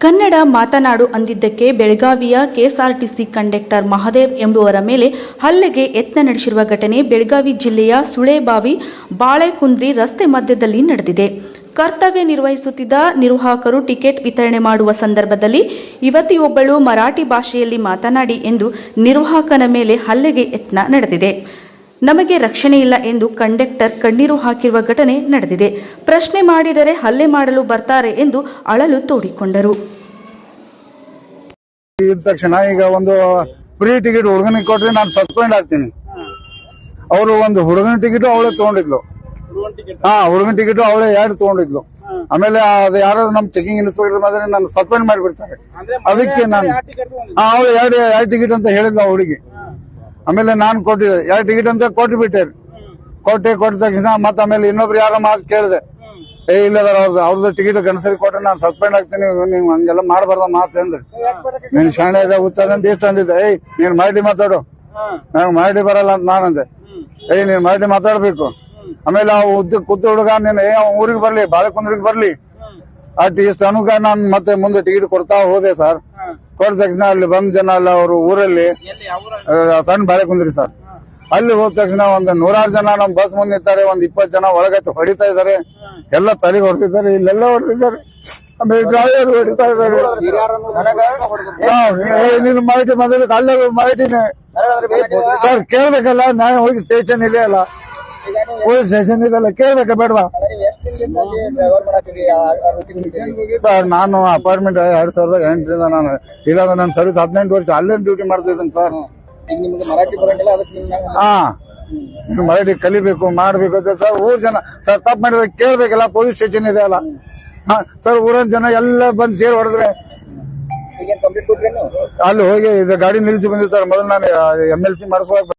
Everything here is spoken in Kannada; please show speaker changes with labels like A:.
A: ಕನ್ನಡ ಮಾತನಾಡು ಅಂದಿದ್ದಕ್ಕೆ ಬೆಳಗಾವಿಯ ಕೆಎಸ್ಆರ್ಟಿಸಿ ಕಂಡಕ್ಟರ್ ಮಹದೇವ್ ಎಂಬುವರ ಮೇಲೆ ಹಲ್ಲೆಗೆ ಯತ್ನ ನಡೆಸಿರುವ ಘಟನೆ ಬೆಳಗಾವಿ ಜಿಲ್ಲೆಯ ಸುಳೇಬಾವಿ ಬಾಳೆಕುಂದ್ರಿ ರಸ್ತೆ ಮಧ್ಯದಲ್ಲಿ ನಡೆದಿದೆ. ಕರ್ತವ್ಯ ನಿರ್ವಹಿಸುತ್ತಿದ್ದ ನಿರ್ವಾಹಕರು ಟಿಕೆಟ್ ವಿತರಣೆ ಮಾಡುವ ಸಂದರ್ಭದಲ್ಲಿ ಯುವತಿಯೊಬ್ಬಳು ಮರಾಠಿ ಭಾಷೆಯಲ್ಲಿ ಮಾತನಾಡಿ ಎಂದು ನಿರ್ವಾಹಕನ ಮೇಲೆ ಹಲ್ಲೆಗೆ ಯತ್ನ ನಡೆದಿದೆ. ನಮಗೆ ರಕ್ಷಣೆ ಇಲ್ಲ ಎಂದು ಕಂಡಕ್ಟರ್ ಕಣ್ಣೀರು ಹಾಕಿರುವ ಘಟನೆ ನಡೆದಿದೆ. ಪ್ರಶ್ನೆ ಮಾಡಿದರೆ ಹಲ್ಲೆ ಮಾಡಲು ಬರ್ತಾರೆ ಎಂದು ಅಳಲು ತೋಡಿಕೊಂಡರು.
B: ಇದ್ದ ತಕ್ಷಣ ಈಗ ಒಂದು ಫ್ರೀ ಟಿಕೆಟ್ ಹುಡುಗನಿಗೆ ಕೊಟ್ರೆ ನಾನು ಸಸ್ಪೆಂಡ್ ಆಗ್ತೀನಿ. ಅವರು ಒಂದು ಹುಡುಗನ ಟಿಕೆಟ್ ಅವಳೇ ತಗೊಂಡಿದ್ಲು. ಹಾ ಹುಡುಗನ ಟಿಕೆಟ್ ಅವಳೇ ಎರಡು ತಗೊಂಡಿದ್ಲು. ಆಮೇಲೆ ಅದು ಯಾರು ನಮ್ ಚೆಕಿಂಗ್ ಇನ್ಸ್ಪೆಕ್ಟರ್ ಬಂದ್ರೆ ನಾನು ಸಸ್ಪೆಂಡ್ ಮಾಡಿಬಿಡ್ತಾರೆ. ಅದಕ್ಕೆ ನಾನು ಅವಳು ಎರಡು ಎರಡು ಟಿಕೆಟ್ ಅಂತ ಹೇಳಿದ್ಲು ಹುಡುಗಿ. ಆಮೇಲೆ ನಾನು ಕೊಟ್ಟಿದ್ದೆ ಎರಡು ಟಿಕೆಟ್ ಅಂತ ಕೊಟ್ಟು ಬಿಟ್ಟೆ. ಕೊಟ್ಟೆ, ಕೊಟ್ಟ ತಕ್ಷಣ ಮತ್ತೆ ಆಮೇಲೆ ಇನ್ನೊಬ್ರು ಯಾರೋ ಮಾತು ಕೇಳಿದೆ. ಏ, ಇಲ್ಲ ಅವ್ರದ್ದು ಅವ್ರದ್ದು ಟಿಕೆಟ್ ಗಣಸರಿ ಕೊಟ್ರೆ ನಾನು ಸಸ್ಪೆಂಡ್ ಆಗ್ತೀನಿ, ನೀವು ಹಂಗೆಲ್ಲ ಮಾಡಬಾರ್ದ ಮಾತು ಅಂದ್ರೆ ನೀನು ಶಾಣೆ ಇದೆ ಅಂತ ಎಷ್ಟು ಅಂದಿದ್ದೆ. ಏಯ್, ನೀನ್ ಮಾಡಿ ಮಾತಾಡು. ನಂಗೆ ಮಾಡಿ ಬರಲ್ಲ ಅಂತ ನಾನಂದೆ ಏಯ್ ನೀನ್ ಮಾಡಿ ಮಾತಾಡ್ಬೇಕು. ಆಮೇಲೆ ಆ ಉದ್ದ ಕೂತ ಹುಡುಗ ನೀನು, ಏ ಊರಿಗೆ ಬರ್ಲಿ, ಬಾಳೆಕುಂದ್ರಿಗೆ ಬರ್ಲಿ. ಅಟ್ ಇಷ್ಟು ಅನುಗ ನಾನು ಮತ್ತೆ ಮುಂದೆ ಟಿಕೆಟ್ ಕೊಡ್ತಾ ಹೋದೆ ಸರ್. ಕೊಟ್ಟ ತಕ್ಷಣ ಅಲ್ಲಿ ಬಂದ ಜನ ಎಲ್ಲ ಅವರು ಊರಲ್ಲಿ ಸಣ್ಣ ಬಾಳೆ ಕುಂದ್ರಿ ಸರ್. ಅಲ್ಲಿ ಹೋದ ತಕ್ಷಣ ಒಂದು ನೂರಾರು ಜನ ನಮ್ಮ ಬಸ್ ಮುಂದೆ ನಿಂತಾರೆ ಒಂದ್ ಇಪ್ಪತ್ತು ಜನ ಒಳಗತ್ತು ಹೊಡಿತಾ ಇದಾರೆ ಎಲ್ಲ ತಲೆಗೆ ಹೊಡೆದಿದ್ದಾರೆ ಇಲ್ಲೆಲ್ಲ ಹೊಡೆದಿದ್ದಾರೆ. ಆಮೇಲೆ ಡ್ರೈವರ್ ಹೊಡಿತಾ ಇದ್ದಾರೆ. ನೀನು ಮಾಹಿತಿ ಮೊದಲು ಅಲ್ಲೇ ಮಾಹಿತಿನೇ. ಸರ್ ಕೇಳ್ಬೇಕಲ್ಲ ನಾನು ಹೋಗಿ ಸ್ಟೇಷನ್ ಇದೆಯಲ್ಲ ಪೊಲೀಸ್ ಸ್ಟೇಷನ್ ಇದೆಲ್ಲ ಕೇಳ್ಬೇಕ ಬೇಡವಾ? ಸರ್ ನಾನು ಅಪಾರ್ಟ್ಮೆಂಟ್ ಎರಡ್ ಸಾವಿರದ ಎಂಟರಿಂದ ನಾನು ಇಲ್ಲಾಂದ್ರೆ ನನ್ನ ಸರ್ವಿಸ್ ಹದಿನೆಂಟು ವರ್ಷ ಅಲ್ಲೇ ಡ್ಯೂಟಿ ಮಾಡ್ತಾ ಇದ್ದೀನಿ ಸರ್.
C: ಈಗ
B: ಹಾ ಮರಾಠಿ ಕಲಿಬೇಕು ಮಾಡ್ಬೇಕು ಸರ್ ಊರ್ ಜನ ಸರ್ ತಪ್ಪು ಮಾಡಿದ್ರೆ ಕೇಳ್ಬೇಕಲ್ಲ ಪೊಲೀಸ್ ಸ್ಟೇಷನ್ ಇದೆ ಅಲ್ಲ. ಸರ್ ಊರಿನ ಜನ ಎಲ್ಲ ಬಂದು ಸೇರ್ ಹೊಡೆದ್ರೆ. ಅಲ್ಲಿ ಹೋಗಿ ಇದು ಗಾಡಿ ನಿಲ್ಲಿಸಿ ಬಂದಿವಿ ಸರ್. ಮೊದಲು ನಾನು ಎಂ ಎಲ್ ಸಿ ಮಾಡಿಸುವಾಗ